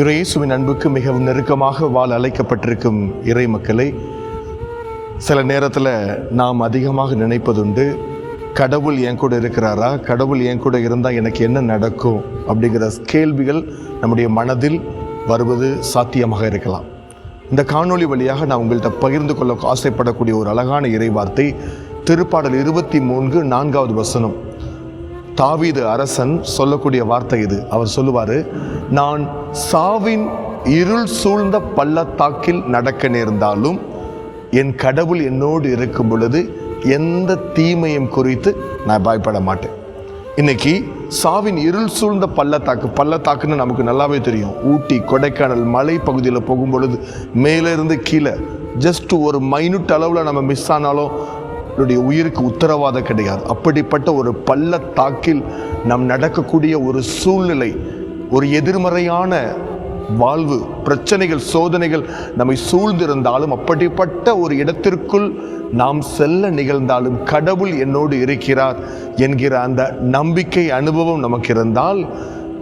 இறையேசுவின் அன்புக்கு மிகவும் நெருக்கமாக வாழ அழைக்கப்பட்டிருக்கும் இறை மக்களை சில நேரத்தில் நாம் அதிகமாக நினைப்பதுண்டு கடவுள் என் கூட இருக்கிறாரா? கடவுள் என் கூட இருந்தால் எனக்கு என்ன நடக்கும்? அப்படிங்கிற கேள்விகள் நம்முடைய மனதில் வருவது சாத்தியமாக இருக்கலாம். இந்த காணொளி வழியாக நான் உங்கள்கிட்ட பகிர்ந்து கொள்ள ஆசைப்படக்கூடிய ஒரு அழகான இறைவார்த்தை திருப்பாடல் இருபத்தி மூன்று நான்காவது வசனம். தாவீது அரசன் சொல்லக்கூடிய வார்த்தை இது. அவர் சொல்லுவார் நான் சாவின் இருள் சூழ்ந்த பள்ளத்தாக்கில் நடக்க நேர்ந்தாலும் என் கடவுள் என்னோடு இருக்கும் பொழுது எந்த தீமையும் குறித்து நான் பயப்பட மாட்டேன். இன்னைக்கு சாவின் இருள் சூழ்ந்த பள்ளத்தாக்கு பள்ளத்தாக்குன்னு நமக்கு நல்லாவே தெரியும். ஊட்டி கொடைக்கானல் மலை பகுதியில் போகும்பொழுது மேலேருந்து கீழே ஜஸ்ட் ஒரு மைனூட் அளவில் நம்ம மிஸ் ஆனாலும் நம்மளுடைய உயிருக்கு உத்தரவாதம் கிடையாது. அப்படிப்பட்ட ஒரு பள்ளத்தாக்கில் நாம் நடக்கக்கூடிய ஒரு சூழ்நிலை ஒரு எதிர்மறையான வாழ்வு பிரச்சனைகள் சோதனைகள் நம்மை சூழ்ந்திருந்தாலும் அப்படிப்பட்ட ஒரு இடத்திற்குள் நாம் செல்ல நிகழ்ந்தாலும் கடவுள் என்னோடு இருக்கிறார் என்கிற அந்த நம்பிக்கை அனுபவம் நமக்கு இருந்தால்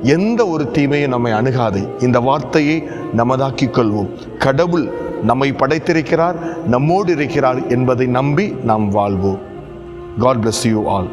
எந்த ஒரு தீமையும் நம்மை அணுகாது. இந்த வார்த்தையை நமதாக்கிக் கொள்வோம். கடவுள் நம்மை படைத்திருக்கிறார் நம்மோடு இருக்கிறார் என்பதை நம்பி நாம் வாழ்வோம். God bless you all